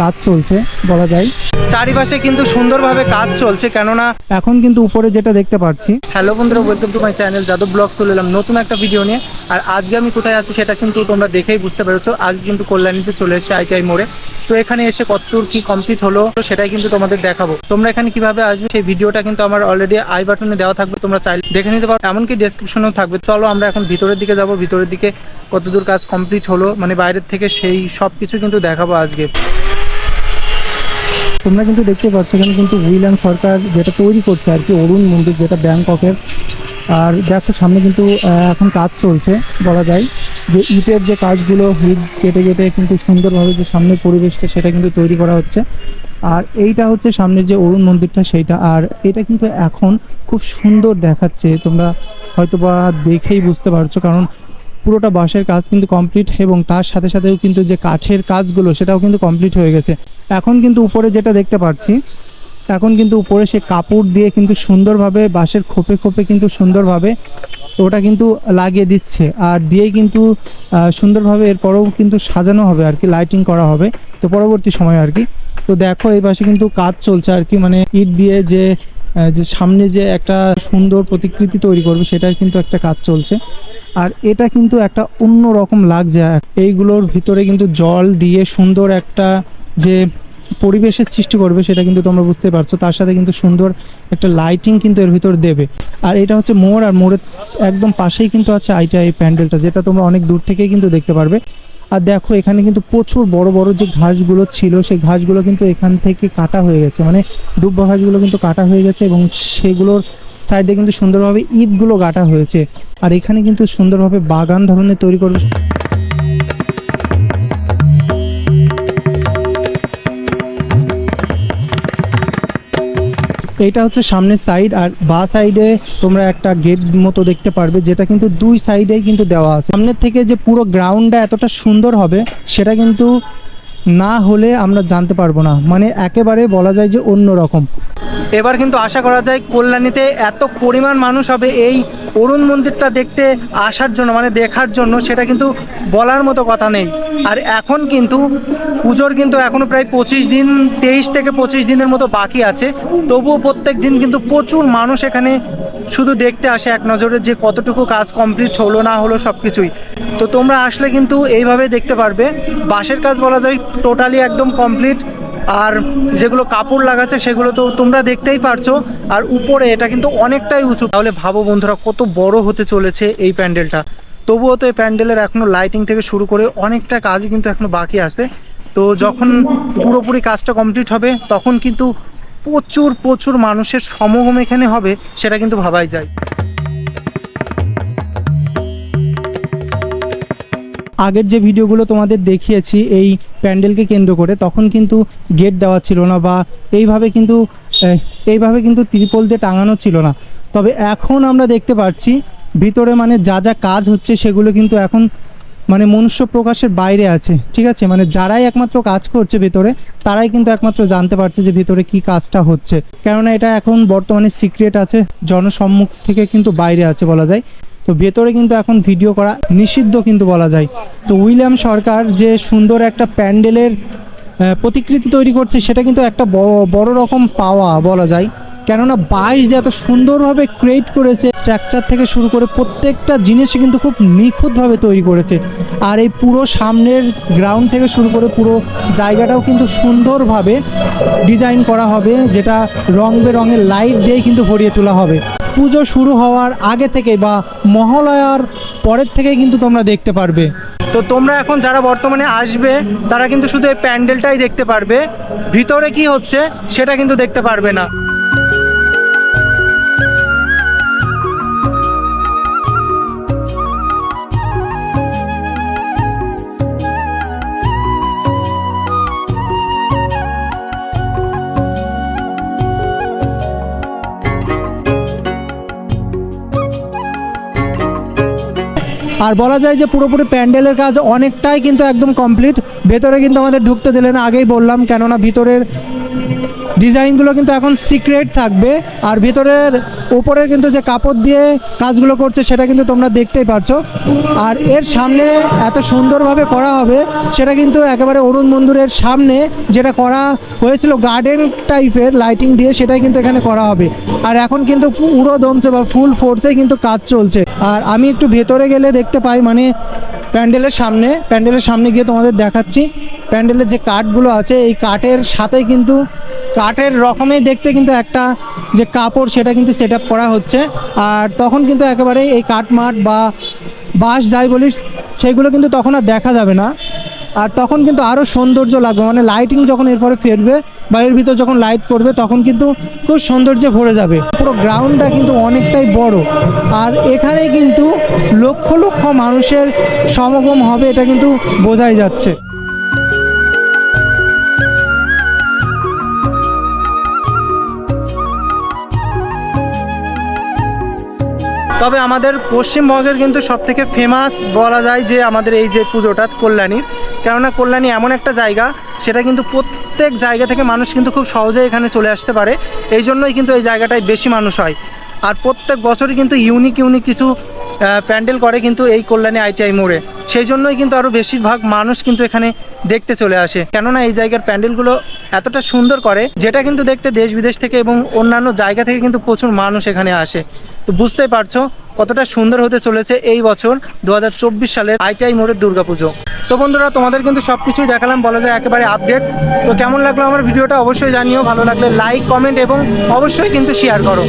কাজ চলছে বলা যায়। চারিপাশে কিন্তু সুন্দরভাবে কাজ চলছে কেননা এখন কিন্তু উপরে যেটা দেখতে পাচ্ছি। হ্যালো বন্ধুরা welcome to my channel Yadav blog চলে এলাম নতুন একটা ভিডিও নিয়ে। আর আজকে আমি কোথায় আছি সেটা কিন্তু তোমরা দেখেই বুঝতে পেরেছ। আজকে কিন্তু কল্যাণীতে চলে এসেছে আইটিআই মোড়ে। তো এখানে এসে কতদূর কি কমপ্লিট হলো তো সেটাই কিন্তু তোমাদের দেখাবো। তোমরা এখানে কীভাবে আসবে সেই ভিডিওটা কিন্তু আমার অলরেডি আই বাটনে দেওয়া থাকবে তোমরা চাইলে দেখে নিতে পারো। এমনকি ডেসক্রিপশনেও থাকবে। চলো আমরা এখন ভিতরের দিকে যাব ভিতরের দিকে কতদূর কাজ কমপ্লিট হলো মানে বাইরের থেকে সেই সব কিছু কিন্তু দেখাবো আজকে। তোমরা কিন্তু দেখতে পাচ্ছ, এখানে কিন্তু উইলিয়াম সরকার যেটা তৈরি করছে আর কি, অরুণ মন্দির যেটা ব্যাংককের। আর দেখো সামনে কিন্তু এখন কাজ চলছে, বলা যায়। যে ইটের যে কাজগুলো হিট কেটে কেটে কিন্তু সুন্দরভাবে যে সামনের পরিবেশটা সেটা কিন্তু তৈরি করা হচ্ছে। আর এইটা হচ্ছে সামনের যে অরুণ মন্দিরটা, সেইটা। আর এটা কিন্তু এখন খুব সুন্দর দেখাচ্ছে, তোমরা হয়তো বা দেখেই বুঝতে পারছ। কারণ পুরোটা বাঁশের কাজ কিন্তু কমপ্লিট এবং তার সাথে সাথেও কিন্তু যে কাঠের কাজগুলো সেটাও কিন্তু কমপ্লিট হয়ে গেছে। এখন কিন্তু উপরে যেটা দেখতে পাচ্ছি, এখন কিন্তু উপরে সে কাপড় দিয়ে কিন্তু সুন্দরভাবে, বাঁশের খোপে খোপে কিন্তু সুন্দরভাবে ওটা কিন্তু লাগিয়ে দিচ্ছে। আর দিয়েই কিন্তু সুন্দরভাবে এরপরেও কিন্তু সাজানো হবে আর কি লাইটিং করা হবে। তো পরবর্তী সময় আর কি। তো দেখো এই পাশে কিন্তু কাজ চলছে আর কি মানে ইট দিয়ে যে যে সামনে যে একটা সুন্দর প্রতিকৃতি তৈরি করবে, সেটার কিন্তু একটা কাজ চলছে। আর এটা কিন্তু একটা অন্য রকম লাগছে। এইগুলোর ভিতরে কিন্তু জল দিয়ে সুন্দর একটা যে পরিবেশের সৃষ্টি করবে, সেটা কিন্তু তোমরা বুঝতে পারছ। তার সাথে কিন্তু সুন্দর একটা লাইটিং কিন্তু এর ভিতর দেবে। আর এটা হচ্ছে মোড়, আর মোড়ের একদম পাশেই কিন্তু আছে আইটিআই প্যান্ডেলটা, যেটা তোমরা অনেক দূর থেকেই কিন্তু দেখতে পারবে। আর দেখো, এখানে কিন্তু প্রচুর বড় বড় যে ঘাসগুলো ছিল, সেই ঘাসগুলো কিন্তু এখান থেকে কাটা হয়ে গেছে। মানে দুব্বা ঘাসগুলো কিন্তু কাটা হয়ে গেছে এবং সেগুলোর সাইডে কিন্তু সুন্দরভাবে ইটগুলো গাটা হয়েছে। আর এখানে কিন্তু সুন্দরভাবে বাগান ধরনের তৈরি করবে এইটা হচ্ছে সামনের সাইড আর বা সাইডে তোমরা একটা গেট মতো দেখতে পারবে, যেটা কিন্তু দুই সাইডেই কিন্তু দেওয়া আছে। সামনের থেকে যে পুরো গ্রাউন্ডটা এতটা সুন্দর হবে, সেটা কিন্তু না হলে আমরা জানতে পারব না। মানে একেবারে বলা যায় যে অন্য রকম এবার কিন্তু আশা করা যায় কল্যাণীতে এত পরিমাণ মানুষ হবে এই অরুণ মন্দিরটা দেখতে আসার জন্য মানে দেখার জন্য, সেটা কিন্তু বলার মতো কথা নেই। আর এখন কিন্তু পুজোর কিন্তু এখনও প্রায় পঁচিশ দিন, তেইশ থেকে পঁচিশ দিনের মতো বাকি আছে। তবুও প্রত্যেক দিন কিন্তু প্রচুর মানুষ এখানে শুধু দেখতে আসে এক নজরে যে কতটুকু কাজ কমপ্লিট হলো, না হলো সব কিছুই তো তোমরা আসলে কিন্তু এইভাবে দেখতে পারবে। বাঁশের কাজ বলা যায় টোটালি একদম কমপ্লিট আর যেগুলো কাপড় লাগাচ্ছে সেগুলো তো তোমরা দেখতেই পারছ। আর উপরে এটা কিন্তু অনেকটাই উঁচু। তাহলে ভাবো বন্ধুরা, কত বড় হতে চলেছে এই প্যান্ডেলটা। তবুও তো এই প্যান্ডেলের এখনও লাইটিং থেকে শুরু করে অনেকটা কাজই কিন্তু এখনও বাকি আছে। তো যখন পুরোপুরি কাজটা কমপ্লিট হবে, তখন কিন্তু প্রচুর প্রচুর মানুষের সমাগম এখানে হবে, সেটা কিন্তু ভাবাই যায়। আগের যে ভিডিওগুলো তোমাদের দেখিয়েছি, এই প্যান্ডেলকে কেন্দ্র করে, তখন কিন্তু গেট দেওয়া ছিল না বা এইভাবে কিন্তু এইভাবে কিন্তু ত্রিপল দিয়ে টাঙানো ছিল না। তবে এখন আমরা দেখতে পাচ্ছি ভিতরে মানে যা যা কাজ হচ্ছে সেগুলো কিন্তু এখন মানে মনুষ্য প্রকাশের বাইরে আছে, ঠিক আছে? মানে যারাই একমাত্র কাজ করছে ভেতরে, তারাই কিন্তু একমাত্র জানতে পারছে যে ভিতরে কি কাজটা হচ্ছে। কেননা এটা এখন বর্তমানে সিক্রেট আছে, জনসম্মুখ থেকে কিন্তু বাইরে আছে বলা যায়। তো ভেতরে কিন্তু এখন ভিডিও করা নিষিদ্ধ কিন্তু বলা যায়। তো উইলিয়াম সরকার যে সুন্দর একটা প্যান্ডেলের প্রতিকৃতি তৈরি করছে, সেটা কিন্তু একটা বড় রকম পাওয়া বলা যায়। কেননা বাইশ দিয়ে এত সুন্দরভাবে ক্রিয়েট করেছে স্ট্রাকচার থেকে শুরু করে প্রত্যেকটা জিনিসই কিন্তু খুব নিখুঁতভাবে তৈরি করেছে। আর এই পুরো সামনের গ্রাউন্ড থেকে শুরু করে পুরো জায়গাটাও কিন্তু সুন্দরভাবে ডিজাইন করা হবে, যেটা রং বেরঙের লাইট দিয়েই কিন্তু ভরিয়ে তোলা হবে। পুজো শুরু হওয়ার আগে থেকে বা মহালয়ার পরের থেকে কিন্তু তোমরা দেখতে পারবে। তো তোমরা এখন যারা বর্তমানে আসবে, তারা কিন্তু শুধু এই প্যান্ডেলটাই দেখতে পারবে। ভিতরে কি হচ্ছে, সেটা কিন্তু দেখতে পারবে না। আর বলা যায় যে পুরোপুরি প্যান্ডেলের কাজ অনেকটাই কিন্তু একদম কমপ্লিট। ভেতরে কিন্তু আমাদের ঢুকতে দিলে না, আগেই বললাম, কেননা ভিতরের ডিজাইনগুলো কিন্তু এখন সিক্রেট থাকবে। আর ভিতরের উপরের কিন্তু যে কাপড় দিয়ে কাজগুলো করছে, সেটা কিন্তু তোমরা দেখতেই পারছ। আর এর সামনে এত সুন্দরভাবে করা হবে, সেটা কিন্তু একেবারে অরুণ মন্দিরের সামনে যেটা করা হয়েছিল গার্ডেন টাইপের লাইটিং দিয়ে, সেটাই কিন্তু এখানে করা হবে। আর এখন কিন্তু পুরো দমছে বা ফুল ফোর্সে কিন্তু কাজ চলছে। আর আমি একটু ভেতরে গেলে দেখতে পাই মানে প্যান্ডেলের সামনে প্যান্ডেলের সামনে গিয়ে তোমাদের দেখাচ্ছি। প্যান্ডেলের যে কাঠগুলো আছে, এই কাঠের সাথে কিন্তু, কাঠের রকমেই দেখতে কিন্তু একটা যে কাপড়, সেটা কিন্তু সেট করা হচ্ছে। আর তখন কিন্তু একেবারেই এই কাঠমাঠ বা বাঁশ যাই বলিস, সেগুলো কিন্তু তখন আর দেখা যাবে না। আর তখন কিন্তু আরও সৌন্দর্য লাগবে। মানে লাইটিং যখন এরপরে ফেরবে বা এর ভিতর যখন লাইট করবে তখন কিন্তু খুব সৌন্দর্যে ভরে যাবে। পুরো গ্রাউন্ডটা কিন্তু অনেকটাই বড়। আর এখানে কিন্তু লক্ষ লক্ষ মানুষের সমাগম হবে, এটা কিন্তু বোঝাই যাচ্ছে। তবে আমাদের পশ্চিমবঙ্গের কিন্তু সব থেকে ফেমাস বলা যায় যে আমাদের এই যে পুজোটা কল্যাণীর কেননা কল্যাণী এমন একটা জায়গা, সেটা কিন্তু প্রত্যেক জায়গা থেকে মানুষ কিন্তু খুব সহজে এখানে চলে আসতে পারে। এই জন্যই কিন্তু এই জায়গাটায় বেশি মানুষ হয়। আর প্রত্যেক বছরই কিন্তু ইউনিক ইউনিক কিছু প্যান্ডেল করে কিন্তু এই কল্যাণী আইটিআই মোড়ে। সেই জন্যই কিন্তু আরও বেশিরভাগ মানুষ কিন্তু এখানে দেখতে চলে আসে। কেননা এই জায়গার প্যান্ডেলগুলো এতটা সুন্দর করে, যেটা কিন্তু দেখতে দেশ বিদেশ থেকে এবং অন্যান্য জায়গা থেকে কিন্তু প্রচুর মানুষ এখানে আসে। তো বুঝতেই পারছ কতটা সুন্দর হতে চলেছে এই বছর দু সালের আইটিআই মোড়ের দুর্গাপুজো। তো বন্ধুরা, তোমাদের কিন্তু সব কিছুই দেখালাম, বলা যায় একেবারে আপডেট। তো কেমন লাগল আমার ভিডিওটা অবশ্যই জানিও, ভালো লাগলে লাইক, কমেন্ট এবং অবশ্যই কিন্তু শেয়ার করো।